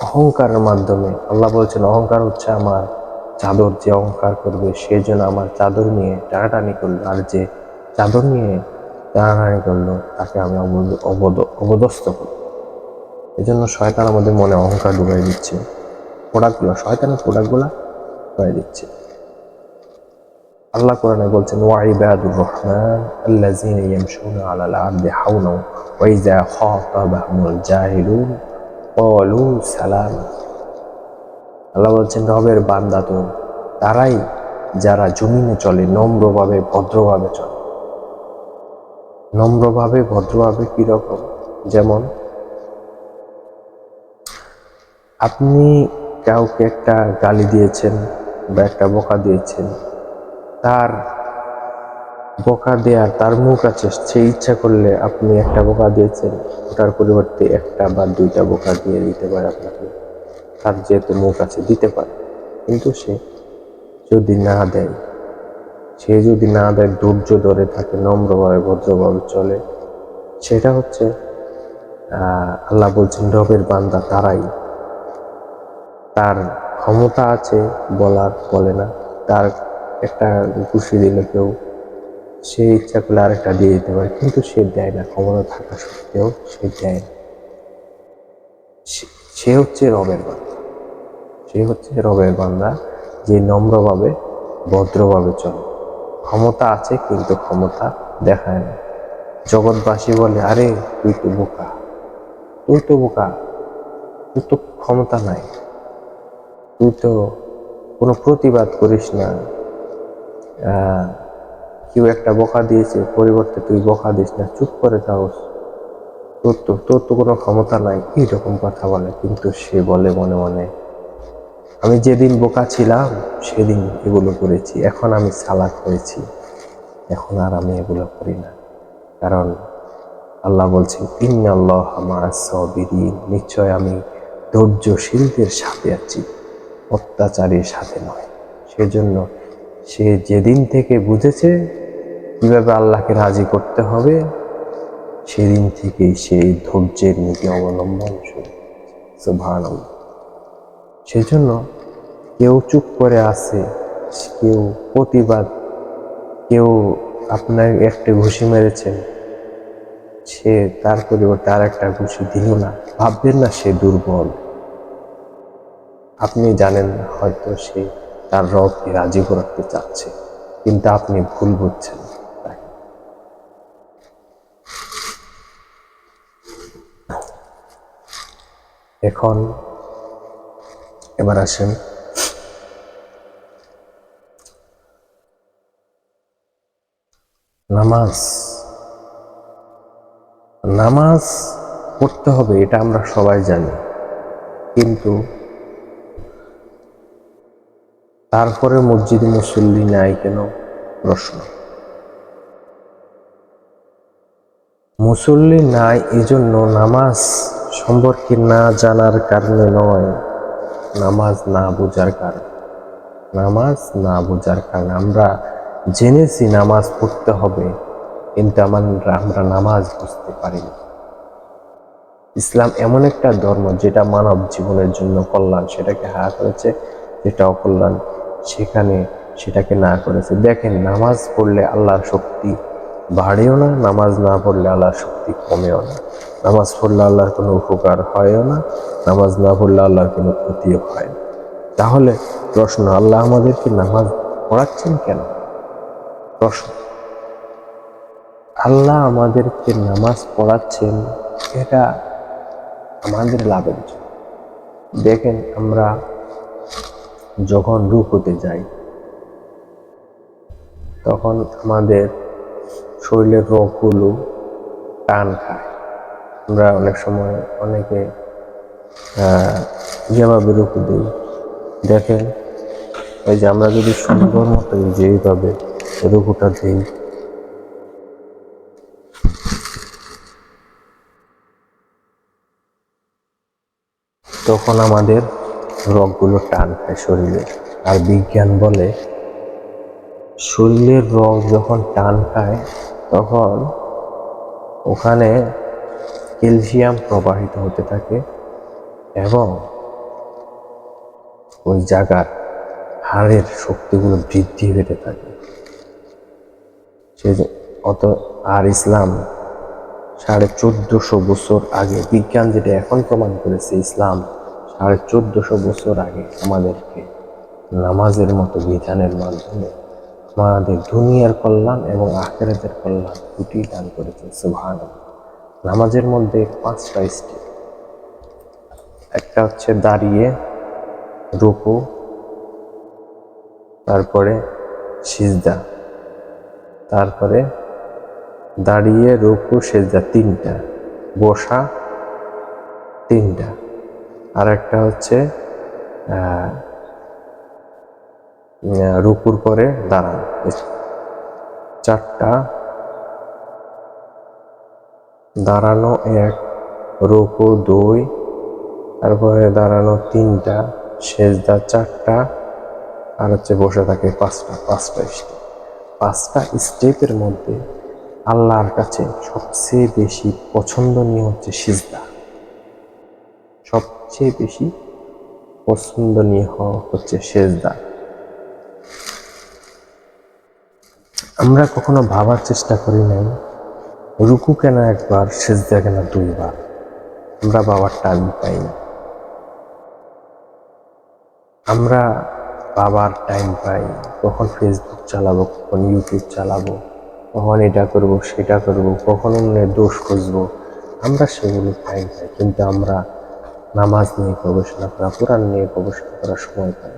অহংকারের মাধ্যমে। আল্লাহ বলছেন, অহংকার হচ্ছে আমার চাদর যে অহংকার করবে, সে যেন আমার চাদর নিয়ে টানাটানি করল। আর যে চাদর নিয়ে টানাটানি করল, তাকে আমি অবদ- অবদ অবদস্ত করব। এই জন্য শয়তান আমাদের মনে অহংকার ঢুকাই দিচ্ছে। প্রোডাক্টগুলো, শয়তানের প্রোডাক্টগুলো ঢুকাই দিচ্ছে। আল্লাহ কোরআনে বলছেন ওয়াইবাদুর রহমান আল্লাযীনা ইয়ামশুনা আলাল আরদি হাওনা ওয়া ইযা খাতাবাহুমুল জাহিলুন। ক্বালু সালামা। আল্লাহ বলছেন, রবের বান্দা তারাই যারা জমিনে চলে, নম্রভাবে, ভদ্রভাবে চলে। নম্রভাবে, ভদ্রভাবে কীরকম? যেমন, আপনি কাউকে একটা গালি দিয়েছেন বা একটা বোকা দিয়েছেন, তার বোকা দেওয়ার তার মুখ আছে। সে ইচ্ছা করলে আপনি একটা বোকা দিয়েছেন। ওটার পরিবর্তে একটা বা দুইটা বোকা দিয়ে দিতে পারে আপনাকে। তার যেহেতু মুখ আছে, দিতে পারে। কিন্তু সে যদি না দেয়, সে যদি না দেয়, ধৈর্য ধরে থাকে, নম্রভাবে, ভদ্রভাবে চলে, সেটা হচ্ছে আল্লাহ বলছেন, রবের বান্দা তারাই। তার ক্ষমতা আছে বলার, বলে না। তার একটা খুশি দিলে কেউ সে ইচ্ছা করলে আরেকটা দিয়ে দিতে পারে, কিন্তু সে দেয় না, ক্ষমতা থাকা সত্ত্বেও সে দেয় না। সে- হচ্ছে রবের বান্দা। সে হচ্ছে রবের বান্দা, যে নম্রভাবে, ভদ্রভাবে চলে। ক্ষমতা আছে, কিন্তু ক্ষমতা দেখায় না। জগৎবাসী বলে, আরে, তুই তো বোকা। তুই তো বোকা। তুই তো ক্ষমতা নাই। তুই তো কোনো প্রতিবাদ করিস না। কেউ একটা বোকা দিয়েছে, পরিবর্তে তুই বোকা দিস না, চুপ করে থাকস। তোর তো তোর তো কোনো ক্ষমতা নাই, এইরকম কথা বলে, কিন্তু সে বলে মনে মনে, আমি যেদিন বোকা ছিলাম, সেদিন এগুলো করেছি, এখন আমি সালাক হয়েছি এখন আর আমি এগুলো করি না। কারণ আল্লাহ বলছেন ইন্না আল্লাহ সাবিরিন। নিশ্চয় আমি ধৈর্যশীলদের সাথে আছি, অত্যাচারীর সাথে নয়। সেজন্য সে যেদিন থেকে বুঝেছে কীভাবে আল্লাহকে রাজি করতে হবে, সেদিন থেকেই সেই ধৈর্যের নীতি অবলম্বন শুরু। সুবহানাল্লাহ। সেজন্য কেউ চুপ করে আছে, কেউ প্রতিবাদ, কেউ আপনার একটা ঘুষি মেরেছেন সে তার পরিবর্তে আর একটা ঘুষি দিল না। ভাববেন না সে দুর্বল। আপনি জানেন হয়তো সে তার রবকে রাজি করাতে চাচ্ছে, কিন্তু আপনি ভুল বুঝছেন। এখন এবার আসেন। নামাজ। নামাজ পড়তে হবে, এটা আমরা সবাই জানি। কিন্তু তারপরে মসজিদে মুসল্লি নাই কেন? প্রশ্ন। মুসল্লি নাই এজন্য নামাজ সম্পর্কে না জানার কারণে নয়, নামাজ না বোঝার কারণে। নামাজ না বোঝার কারণে। আমরা জেনেছি নামাজ পড়তে হবে, কিন্তু আমরা আমরা নামাজ বুঝতে পারি না ইসলাম এমন একটা ধর্ম যেটা মানব জীবনের জন্য কল্যাণ। সেটাকে হা করেছে, যেটা অকল্যাণ। সেখানে সেটাকে না করেছে। দেখেন, নামাজ পড়লে আল্লাহর শক্তি বাড়েও না, নামাজ না পড়লে আল্লাহর শক্তি কমেও না। নামাজ পড়লে আল্লাহর কোনো উপকার হয়ও না, নামাজ না পড়লে আল্লাহর কোনো ক্ষতিও হয় না। তাহলে প্রশ্ন, আল্লাহ আমাদেরকে নামাজ পড়াচ্ছেন কেন? প্রশ্ন, আল্লাহ আমাদেরকে নামাজ পড়াচ্ছেন এটা আমাদের লাভের জন্য। দেখেন আমরা যখন রুকুতে যাই, তখন আমাদের শরীরের রোগগুলো টান খায়। আমরা অনেক সময় অনেকে যেভাবে রুকু দিই, দেখেন, এই যে আমরা যদি সুন্দর মতো যেইভাবে রুকুটা দিই, তখন আমাদের রগগুলো টান খায় শরীরে। আর বিজ্ঞান বলে, শরীরের রগ যখন টান খায়, তখন ওখানে ক্যালসিয়াম প্রবাহিত হতে থাকে এবং ওই জায়গার হাড়ের শক্তিগুলো বৃদ্ধি পেতে থাকে। সে অত আর ইসলাম সাড়ে চোদ্দশো বছর আগে, বিজ্ঞান যেটা এখন প্রমাণ করেছে, ইসলাম সাড়ে চোদ্দশো বছর আগে আমাদেরকে নামাজের মতো বিধানের মাধ্যমে আমাদের দুনিয়ার কল্যাণ এবং আখেরাতের কল্যাণ দুটি দান করেছে সুভান নামাজের মধ্যে পাঁচটা স্টেপ একটা হচ্ছে দাঁড়িয়ে, রুকু, তারপরে সিজদা, তারপরে দাঁড়িয়ে, রুকু, সেজদা তিনটা, বসা তিনটা। আর একটা হচ্ছে রুকুর পরে দাঁড়ানো। চারটা দাঁড়ানো এক, রুকু দুই, তারপরে দাঁড়ানো তিনটা, সেজদা চারটা, আর হচ্ছে বসে থাকে পাঁচটা পাঁচটা স্টেপ। পাঁচটা স্টেপের মধ্যে আল্লাহর কাছে সবচেয়ে বেশি পছন্দনীয় হচ্ছে সিজদা। সবচেয়ে বেশি পছন্দনীয় হওয়া হচ্ছে সেজদা। আমরা কখনো ভাবার চেষ্টা করি নাই রুকু কেন একবার, সেজদা কেন দুইবার? আমরা বাবার টাইম পাই। না আমরা বাবার টাইম পাই, কখন ফেসবুক চালাবো, কখন ইউটিউব চালাবো, কখন এটা করব, সেটা করব, কখন অন্যের দোষ খুঁজবো, আমরা সেগুলো টাইম পাই কিন্তু আমরা নামাজ নিয়ে গবেষণা করা, কোরআন নিয়ে গবেষণা করার সময় পাই।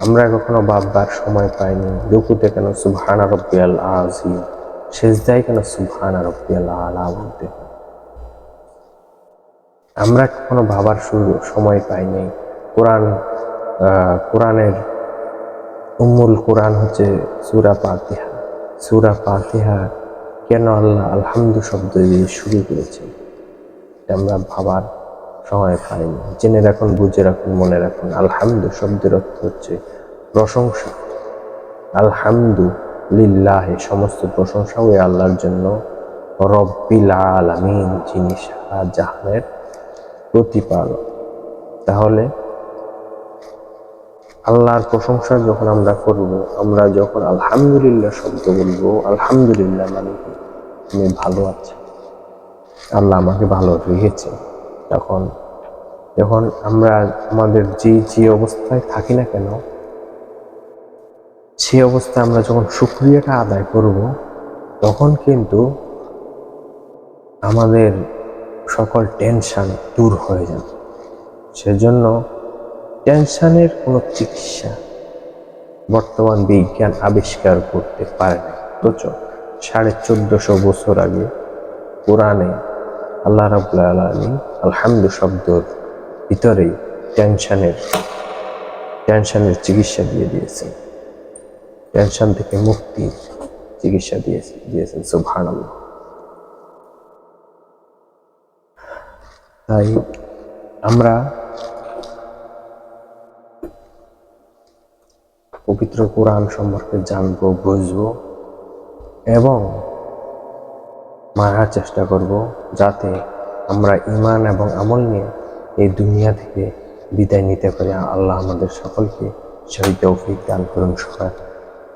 আমরা কখনো বাববার সময় পাইনি। রুকুতে কেন সুবহান রব্বিয়াল আজিম সেজদায় কেন সুবহান রব্বিয়াল আলা বলতে আমরা কখনো ভাবার সময় পাইনি কোরআন কোরআনের উম্মুল কোরআন হচ্ছে সুরা পাতিহা সুরা পাতিহা কেন আল্লাহ আলহামদু শব্দ দিয়ে শুরু করেছেন এটা আমরা ভাবার সময় পাইনি জেনে রাখুন, বুঝে রাখুন, মনে রাখুন। আলহামদু শব্দের অর্থ হচ্ছে প্রশংসা। আলহামদু লিল্লাহে, সমস্ত প্রশংসা ওই আল্লাহর জন্য। রব্বিল আলামিন, যিনি সারা জাহানের প্রতিপালক। তাহলে আল্লাহর প্রশংসা যখন আমরা করব, আমরা যখন আলহামদুলিল্লাহ শব্দ বলব, আলহামদুলিল্লাহ মানে আমি ভালো আছি। আল্লাহ আমাকে ভালো রেখেছে। তখন, যখন আমরা আমাদের যে যে অবস্থায় থাকি না কেন সেই অবস্থায় আমরা যখন সুক্রিয়াটা আদায় করব, তখন কিন্তু আমাদের সকল টেনশন দূর হয়ে যাবে। সেজন্য টেনশনের কোনো চিকিৎসা বর্তমান বিজ্ঞান আবিষ্কার করতে পারে না অথচ সাড়ে চোদ্দশো বছর আগে কোরআনে আল্লাহ রাবুল্লাহ আলমী আলহামদু শব্দর ভিতরেই টেনশনের টেনশনের চিকিৎসা দিয়ে দিয়েছেন। টেনশন থেকে মুক্তির চিকিৎসা দিয়েছেন দিয়েছেন সুবহান তাই আমরা পবিত্র কোরআন সম্পর্কে জানব, বুঝব এবং মারার চেষ্টা করব যাতে আমরা ইমান এবং আমল নিয়ে এই দুনিয়া থেকে বিদায় নিতে পারি। আল্লাহ আমাদের সকলকে সেই তৌফিক দান করুন সবাই